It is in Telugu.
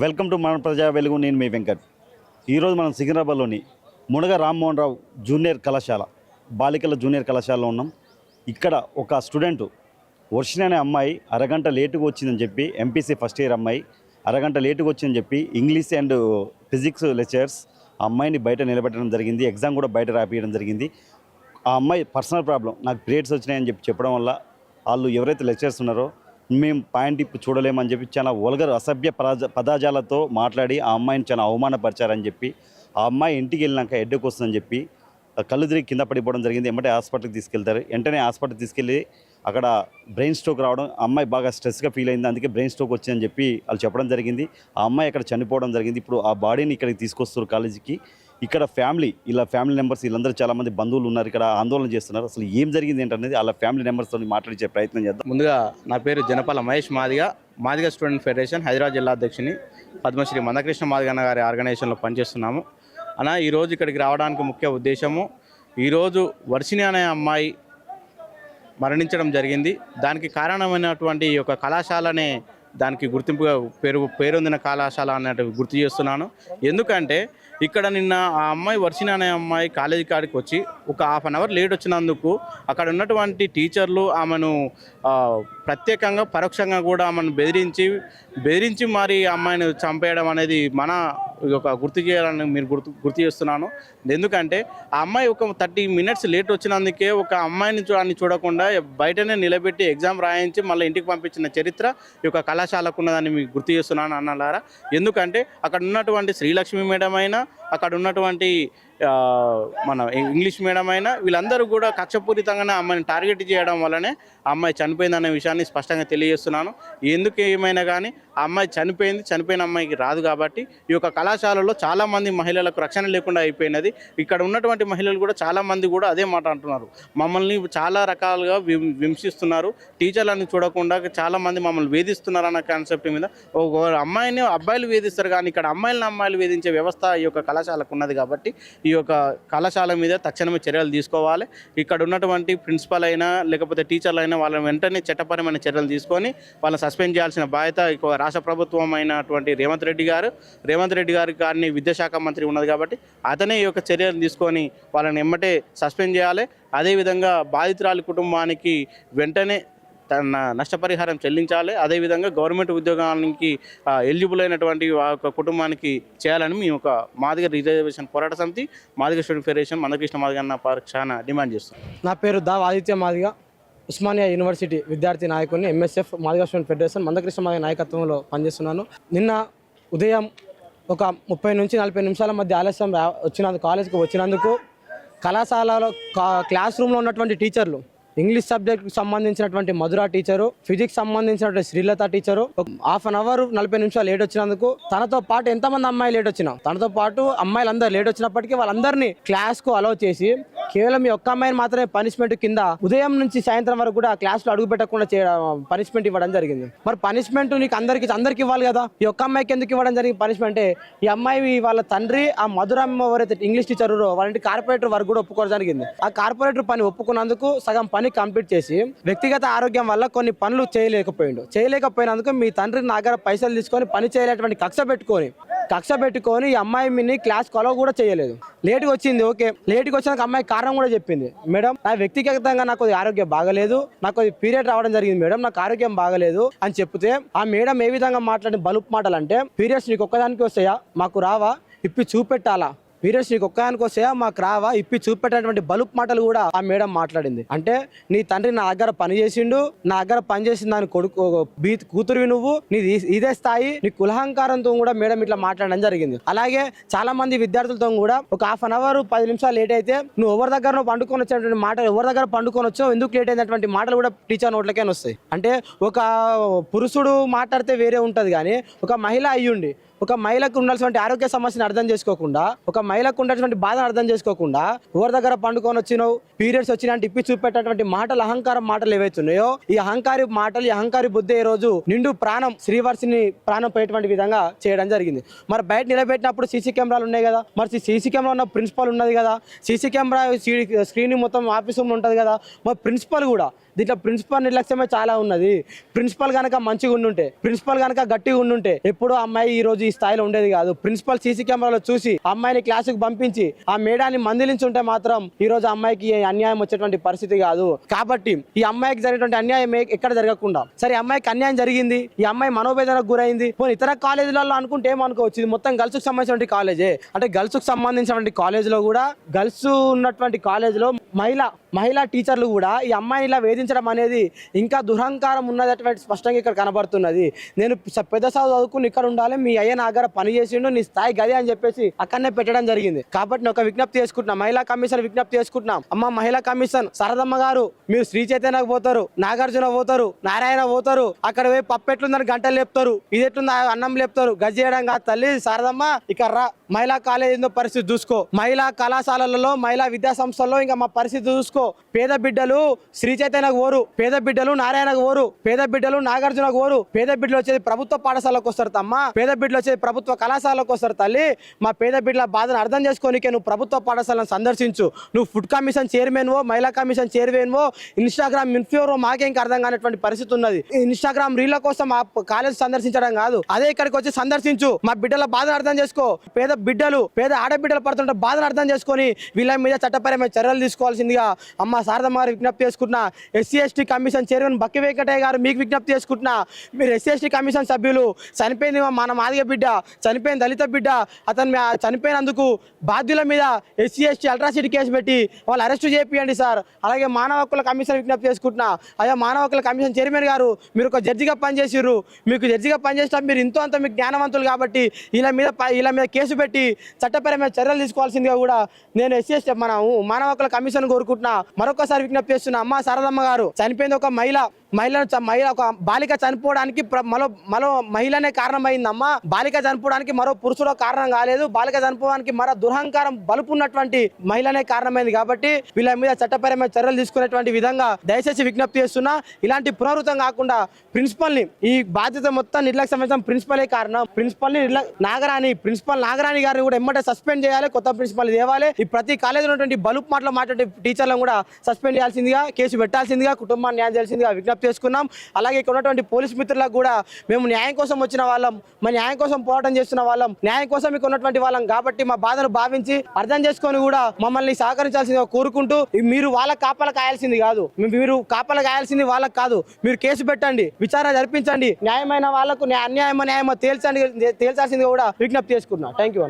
వెల్కమ్ టు మన ప్రజా వెలుగు. నేను మీ వెంకట్. ఈరోజు మనం సికింద్రాబాద్లోని మునగ రామ్మోహన్ రావు జూనియర్ కళాశాల బాలికల జూనియర్ కళాశాలలో ఉన్నాం. ఇక్కడ ఒక స్టూడెంట్ వర్షిని అనే అమ్మాయి అరగంట లేటుగా వచ్చిందని చెప్పి ఎంపీసీ ఫస్ట్ ఇయర్ అమ్మాయి అరగంట లేటుగా వచ్చిందని చెప్పి ఇంగ్లీష్ అండ్ ఫిజిక్స్ లెక్చర్స్ ఆ అమ్మాయిని బయట నిలబెట్టడం జరిగింది. ఎగ్జామ్ కూడా బయట రాపియడం జరిగింది. ఆ అమ్మాయి పర్సనల్ ప్రాబ్లం నాకు పీరియడ్స్ వచ్చినాయని చెప్పి చెప్పడం వల్ల వాళ్ళు ఎవరైతే లెక్చర్స్ ఉన్నారో మేము పాయింట్ ఇప్పుడు చూడలేమని చెప్పి చాలా వల్గర్ అసభ్య పదాజాలతో మాట్లాడి ఆ అమ్మాయిని చాలా అవమానపరిచారని చెప్పి ఆ అమ్మాయి ఇంటికి వెళ్ళినాక ఎడ్డకు వస్తుందని చెప్పి కళ్ళు తిరిగి కింద పడిపోవడం జరిగింది. వెంటనే హాస్పిటల్కి తీసుకెళ్తారు. వెంటనే హాస్పిటల్కి తీసుకెళ్ళి అక్కడ బ్రెయిన్ స్ట్రోక్ రావడం అమ్మాయి బాగా స్ట్రెస్గా ఫీల్ అయింది. అందుకే బ్రెయిన్ స్ట్రోక్ వచ్చిందని చెప్పి వాళ్ళు చెప్పడం జరిగింది. ఆ అమ్మాయి అక్కడ చనిపోవడం జరిగింది. ఇప్పుడు ఆ బాడీని ఇక్కడికి తీసుకొస్తారు కాలేజీకి. ఇక్కడ ఫ్యామిలీ ఇలా ఫ్యామిలీ మెంబర్స్ వీళ్ళందరూ చాలా మంది బంధువులు ఉన్నారు ఇక్కడ ఆందోళన చేస్తున్నారు. అసలు ఏం జరిగింది ఏంటనేది వాళ్ళ ఫ్యామిలీ మెంబర్స్తో మాట్లాడించే ప్రయత్నం చేద్దాం. ముందుగా నా పేరు జనపాల మహేష్ మాదిగ మాదిగ స్టూడెంట్ ఫెడరేషన్ హైదరాబాద్ జిల్లా అధ్యక్షుని పద్మశ్రీ మందకృష్ణ మాదిగన్న గారి ఆర్గనైజేషన్లో పనిచేస్తున్నాము. అలా ఈరోజు ఇక్కడికి రావడానికి ముఖ్య ఉద్దేశము ఈరోజు వర్షిణి అనే అమ్మాయి మరణించడం జరిగింది. దానికి కారణమైనటువంటి ఈ యొక్క కళాశాలనే దానికి గుర్తింపుగా పేరు పేరొందిన కళాశాల అన్నట్టు గుర్తు చేస్తున్నాను. ఎందుకంటే ఇక్కడ నిన్న ఆ అమ్మాయి వర్షిన అనే అమ్మాయి కాలేజీ కాడికి వచ్చి ఒక హాఫ్ అన్ అవర్ లేట్ వచ్చినందుకు అక్కడ ఉన్నటువంటి టీచర్లు ఆమెను ప్రత్యేకంగా పరోక్షంగా కూడా ఆమెను బెదిరించి బెదిరించి మరి అమ్మాయిని చంపేయడం అనేది మన ఒక గుర్తు చేయాలని మీరు గుర్తు గుర్తు చేస్తున్నాను. ఎందుకంటే ఆ అమ్మాయి ఒక థర్టీ మినిట్స్ లేట్ వచ్చినందుకే ఒక అమ్మాయిని చూడని చూడకుండా బయటనే నిలబెట్టి ఎగ్జామ్ రాయించి మళ్ళీ ఇంటికి పంపించిన చరిత్ర ఈ యొక్క కళాశాలకు ఉన్నదని మీకు గుర్తు చేస్తున్నాను అన్నలారా. ఎందుకంటే అక్కడ ఉన్నటువంటి శ్రీలక్ష్మి మేడం అయినా అక్కడ ఉన్నటువంటి మన ఇంగ్లీష్ మీడియం అయినా వీళ్ళందరూ కూడా కక్షపూరితంగానే అమ్మాయిని టార్గెట్ చేయడం వల్లనే ఆ అమ్మాయి చనిపోయిందనే విషయాన్ని స్పష్టంగా తెలియజేస్తున్నాను. ఎందుకు ఏమైనా కానీ ఆ అమ్మాయి చనిపోయింది చనిపోయిన అమ్మాయికి రాదు కాబట్టి ఈ యొక్క కళాశాలలో చాలామంది మహిళలకు రక్షణ లేకుండా అయిపోయినది. ఇక్కడ ఉన్నటువంటి మహిళలు కూడా చాలామంది కూడా అదే మాట అంటున్నారు. మమ్మల్ని చాలా రకాలుగా విం- విమర్శిస్తున్నారు. టీచర్లను చూడకుండా చాలామంది మమ్మల్ని వేధిస్తున్నారు అన్న కాన్సెప్ట్ మీద ఒక అమ్మాయిని అబ్బాయిలు వేధిస్తారు కానీ ఇక్కడ అమ్మాయిలను అమ్మాయిలు వేధించే వ్యవస్థ ఈ యొక్క కళాశాలకు ఉన్నది కాబట్టి ఈ యొక్క కళాశాల మీద తక్షణమే చర్యలు తీసుకోవాలి. ఇక్కడ ఉన్నటువంటి ప్రిన్సిపల్ అయినా లేకపోతే టీచర్లు అయినా వాళ్ళని వెంటనే చట్టపరమైన చర్యలు తీసుకొని వాళ్ళని సస్పెండ్ చేయాల్సిన బాధ్యత రాష్ట్ర ప్రభుత్వం అయినటువంటి రేవంత్ రెడ్డి గారు. రేవంత్ రెడ్డి గారి గారిని విద్యాశాఖ మంత్రి ఉన్నది కాబట్టి అతనే ఈ యొక్క చర్యలు తీసుకొని వాళ్ళని ఎమ్మటే సస్పెండ్ చేయాలి. అదేవిధంగా బాధితురాలి కుటుంబానికి వెంటనే నష్టపరిహారం చెల్లించాలి. అదేవిధంగా గవర్నమెంట్ ఉద్యోగానికి ఎలిజిబుల్ అయినటువంటి ఆ యొక్క కుటుంబానికి చేయాలని మేము ఒక మాదిగ రిజర్వేషన్ పోరాట సమితి మాదిగ స్టూడెంట్ ఫెడరేషన్ మందకృష్ణ మాదిగ అన్న పరీక్షాన డిమాండ్ చేస్తాం నా పేరు దావ్ ఆదిత్య మాదిగ ఉస్మానియా యూనివర్సిటీ విద్యార్థి నాయకుడిని M S F Madiga student federation Manda Krishna Madiga నాయకత్వంలో పనిచేస్తున్నాను. నిన్న ఉదయం ఒక ముప్పై నుంచి నలభై నిమిషాల మధ్య ఆలస్యం వచ్చినందుకు కాలేజ్కి వచ్చినందుకు కళాశాలలో క్లాస్ రూమ్లో ఉన్నటువంటి టీచర్లు ఇంగ్లీష్ సబ్జెక్ట్కి సంబంధించినటువంటి మధుర టీచరు ఫిజిక్స్ సంబంధించినటువంటి శ్రీలత టీచరు. ఒక హాఫ్ అన్ అవర్ నలభై నిమిషాలు లేట్ వచ్చినందుకు తనతో పాటు ఎంతమంది అమ్మాయిలు లేట్ వచ్చినా? తనతో పాటు అమ్మాయిలు అందరు లేట్ వచ్చినప్పటికీ వాళ్ళందరినీ క్లాస్కు అలౌ చేసి కేవలం ఈ ఒక్క అమ్మాయిని మాత్రమే పనిష్మెంట్ కింద ఉదయం నుంచి సాయంత్రం వరకు కూడా క్లాస్లో అడుగు పెట్టకుండా చేయడం పనిష్మెంట్ ఇవ్వడం జరిగింది. మరి పనిష్మెంట్ నీకు అందరికి అందరికి ఇవ్వాలి కదా? ఈ ఒక్క అమ్మాయికి ఎందుకు ఇవ్వడం జరిగింది పనిష్మెంట్ ఈ అమ్మాయి వాళ్ళ తండ్రి ఆ మధురమ్మ ఎవరైతే ఇంగ్లీష్ టీచర్ వాళ్ళంటి కార్పొరేటర్ వర్క్ కూడా ఒప్పుకోవడం జరిగింది. ఆ కార్పొరేటర్ పని ఒప్పుకున్నందుకు సగం పని కంప్లీట్ చేసి వ్యక్తిగత ఆరోగ్యం వల్ల కొన్ని పనులు చేయలేకపోయిండు. చేయలేకపోయినందుకు మీ తండ్రి నా దగ్గర పైసలు తీసుకొని పని చేయలేటువంటి కక్ష పెట్టుకొని కక్ష పెట్టుకొని ఈ అమ్మాయి మిని క్లాస్ కొలవ కూడా చేయలేదు. లేట్గా వచ్చింది ఓకే. లేట్గా వచ్చినాక అమ్మాయి కారణం కూడా చెప్పింది. మేడం నా వ్యక్తిగతంగా నాకు ఆరోగ్యం బాగలేదు. నాకు పీరియడ్ రావడం జరిగింది మేడం. నాకు ఆరోగ్యం బాగలేదు అని చెప్తే ఆ మేడం ఏ విధంగా మాట్లాడిన బలుపు మాటలు అంటే పీరియడ్స్ నీకు ఒక్కదానికి వస్తాయా? మాకు రావా? ఇప్పి చూపెట్టాలా? వీరేష్ నీకు ఒక్కదానికి వస్తాయా మాకు రావా? ఇప్పి చూపెట్టేటువంటి బలుపు మాటలు కూడా ఆ మేడం మాట్లాడింది. అంటే నీ తండ్రి నా దగ్గర పని చేసిండు నా దగ్గర పని చేసిన దాని కొడుకు బీ కూతురువి నువ్వు నీది ఇదే స్థాయి నీ కులహంకారంతో కూడా మేడం ఇట్లా మాట్లాడడం జరిగింది. అలాగే చాలా మంది విద్యార్థులతో కూడా ఒక హాఫ్ అన్ అవర్ పది నిమిషాలు లేట్ అయితే నువ్వు ఎవరి దగ్గర నువ్వు పండుకొని వచ్చేటువంటి మాటలు ఎవరి దగ్గర పండుకొని వచ్చావు ఎందుకు లేట్ అయినటువంటి మాటలు కూడా టీచర్ నోట్లకే వస్తాయి. అంటే ఒక పురుషుడు మాట్లాడితే వేరే ఉంటుంది కానీ ఒక మహిళ అయ్యుండి ఒక మహిళకు ఉండాల్సినటువంటి ఆరోగ్య సమస్యను అర్థం చేసుకోకుండా ఒక మహిళకు ఉన్నటువంటి బాధను అర్థం చేసుకోకుండా ఎవరి దగ్గర పండుకొని వచ్చినావు పీరియడ్స్ వచ్చినా ఇప్పి చూపెట్టేటువంటి మాటలు అహంకారం మాటలు ఏవైతున్నాయో ఈ అహంకారి మాటలు ఈ అహంకారి బుద్ధి ఈ రోజు నిండు ప్రాణం శ్రీవర్సిని ప్రాణం పోయేటువంటి విధంగా చేయడం జరిగింది. మరి బయట నిలబెట్టినప్పుడు సీసీ కెమెరాలు ఉన్నాయి కదా? మరి సీసీ కెమెరా ఉన్న ప్రిన్సిపల్ ఉన్నది కదా? సీసీ కెమెరా స్క్రీన్ మొత్తం ఆఫీస్ ఉంటుంది కదా? మరి ప్రిన్సిపల్ కూడా దీంట్లో ప్రిన్సిపల్ నిర్లక్ష్యమే చాలా ఉన్నది. ప్రిన్సిపల్ కనుక మంచిగా ఉండుంటే ప్రిన్సిపల్ కనుక గట్టిగా ఉండుంటే ఎప్పుడు అమ్మాయి ఈ రోజు ఈ స్థాయిలో ఉండేది కాదు. ప్రిన్సిపల్ సీసీ కెమెరాలో చూసి అమ్మాయిని క్లాసుకు పంపించి ఆ మేడాన్ని మందిలించి ఉంటే మాత్రం ఈ రోజు అమ్మాయికి అన్యాయం వచ్చేటువంటి పరిస్థితి కాదు. కాబట్టి ఈ అమ్మాయికి జరిగినటువంటి అన్యాయం ఎక్కడ జరగకుండా సరే ఈ అమ్మాయికి అన్యాయం జరిగింది ఈ అమ్మాయి మనోవేదనకు గురైంది పోనీ ఇతర కాలేజీలలో అనుకుంటే ఏమనుకోవచ్చు? ఇది మొత్తం గర్ల్స్కి సంబంధించినటువంటి కాలేజే. అంటే గర్ల్స్కి సంబంధించినటువంటి కాలేజ్లో కూడా గర్ల్స్ ఉన్నటువంటి కాలేజీలో మహిళ మహిళా టీచర్లు కూడా ఈ అమ్మాయిని ఇలా వేధించడం అనేది ఇంకా దురహంకారం ఉన్నదటువంటి స్పష్టంగా ఇక్కడ కనబడుతున్నది. నేను పెద్ద చదువు చదువుకుని ఇక్కడ ఉండాలి మీ అయ్య నా దగ్గర పని చేసిండు నీ స్థాయి గది అని చెప్పేసి అక్కడనే పెట్టడం జరిగింది. కాబట్టి నేను ఒక విజ్ఞప్తి చేసుకుంటున్నా మహిళా కమిషన్ విజ్ఞప్తి చేసుకుంటున్నాం. అమ్మ మహిళా కమిషన్ సరదమ్మ గారు మీరు శ్రీ చైతన్యకు పోతారు నాగార్జున పోతారు నారాయణ పోతారు అక్కడ పోయి పప్పు ఎట్లుందని గంటలు లేపుతారు ఇది ఎట్లుంది అన్నం లేపుతారు గజ్జి చేయడం కాదు తల్లి సరదమ్మ ఇక్కడ రా మహిళా కాలేజీ పరిస్థితి చూసుకో. మహిళా కళాశాలలలో మహిళా విద్యా సంస్థల్లో ఇంకా మా పరిస్థితి చూసుకో. పేద బిడ్డలు శ్రీ చైతన్యకు ఓరు పేద బిడ్డలు నారాయణకు ఓరు పేద బిడ్డలు నాగార్జునకు ఓరు పేద బిడ్డలు వచ్చేది ప్రభుత్వ పాఠశాలకు వస్తారు తమ్మ. పేద బిడ్డలు వచ్చేది ప్రభుత్వ కళాశాలకు వస్తారు తల్లి. మా పేద బిడ్డల బాధను అర్థం చేసుకోనికే నువ్వు ప్రభుత్వ పాఠశాలను సందర్శించు. నువ్వు ఫుడ్ కమిషన్ చైర్మన్ ఓ మహిళా కమిషన్ చైర్మన్ ఓ ఇన్స్టాగ్రామ్ ఇన్ఫ్యూరో మాకే ఇంకా అర్థం కానటువంటి పరిస్థితి ఉన్నది. ఇన్స్టాగ్రామ్ రీళ్ళ కోసం ఆ కాలేజ్ సందర్శించడం కాదు. అదే ఇక్కడికి వచ్చి సందర్శించు. మా బిడ్డల బాధను అర్థం చేసుకో. పేద బిడ్డలు పేద ఆడబిడ్డలు పడుతుంటే బాధను అర్థం చేసుకొని వీళ్ళ మీద చట్టపరమైన చర్యలు తీసుకోవాల్సిందిగా అమ్మ శారదమ్మ గారు విజ్ఞప్తి చేసుకుంటున్నా. SC ST commission chairman Bakki Venkataiah గారు మీకు విజ్ఞప్తి చేసుకుంటున్నా. మీరు ఎస్సీ ఎస్టీ కమిషన్ సభ్యులు చనిపోయింది మన మాదిగ బిడ్డ చనిపోయిన దళిత బిడ్డ అతను చనిపోయినందుకు బాధ్యుల మీద ఎస్సీ ఎస్టీ అల్ట్రాసిటీ కేసు పెట్టి వాళ్ళు అరెస్ట్ చేపియండి సార్. అలాగే మానవ హక్కుల కమిషన్ విజ్ఞప్తి చేసుకుంటున్నా. అయ్యా మానవ హక్కుల కమిషన్ చైర్మన్ గారు మీరు ఒక జడ్జిగా పనిచేసారు మీకు జడ్జిగా పనిచేసినా మీరు ఇంతో అంత మీకు జ్ఞానవంతులు కాబట్టి వీళ్ళ మీద ప- వీళ్ళ మీద కేసు పెట్టి చట్టపరమైన చర్యలు తీసుకోవాల్సిందిగా కూడా నేను ఎస్సీ ఎస్టీ మన మానవ హక్కుల కమిషన్ కోరుకుంటున్నా. మరొకసారి విజ్ఞప్తి చేస్తున్నా అమ్మ శారదమ్మ గారు చనిపోయింది ఒక మహిళ. మహిళను మహిళ ఒక బాలిక చనిపోవడానికి మరో మరో మహిళనే కారణమైందమ్మా. బాలిక చనిపోవడానికి మరో పురుషుడు కారణం కాలేదు. బాలిక చనిపోవడానికి మరో దురహంకారం బలుపున్నటువంటి మహిళనే కారణమైంది కాబట్టి వీళ్ళ మీద చట్టపరమైన చర్యలు తీసుకునేటువంటి విధంగా దయచేసి విజ్ఞప్తి చేస్తున్నా. ఇలాంటి పునరావృతం కాకుండా ప్రిన్సిపల్ని ఈ బాధ్యత మొత్తం నిర్లక్ష్యం వహించడం ప్రిన్సిపలే కారణం. ప్రిన్సిపల్ని నాగరాణి ప్రిన్సిపల్ నాగరాణి గారిని కూడా ఎమ్మటే సస్పెండ్ చేయాలి. కొత్త ప్రిన్సిపల్ తేవాలి. ఈ ప్రతి కాలేజీలో ఉన్నటువంటి బలుపు మాటలు మాట్లాడే టీచర్లను కూడా సస్పెండ్ చేయాల్సిందిగా కేసు పెట్టాల్సిందిగా కుటుంబాన్ని న్యాయం చేయాల్సిందిగా విజ్ఞప్తి చేసుకున్నాం. అలాగే ఇక్కడ ఉన్నటువంటి పోలీస్ మిత్రులకు కూడా మేము న్యాయం కోసం వచ్చిన వాళ్ళం. మా న్యాయం కోసం పోరాటం చేస్తున్న వాళ్ళం. న్యాయం కోసం మీకు ఉన్నటువంటి వాళ్ళం కాబట్టి మా బాధను భావించి అర్థం చేసుకొని కూడా మమ్మల్ని సహకరించాల్సిందిగా కోరుకుంటూ మీరు వాళ్ళకి కాపలా కాయాల్సింది కాదు. మీరు కాపలా కాయాల్సింది వాళ్ళకి కాదు. మీరు కేసు పెట్టండి విచారణ జరిపించండి. న్యాయమైన వాళ్ళకు న్యా- అన్యాయమో న్యాయమో తేల్చండి తేల్చాల్సిందిగా కూడా విజ్ఞప్తి చేసుకున్నా. Thank you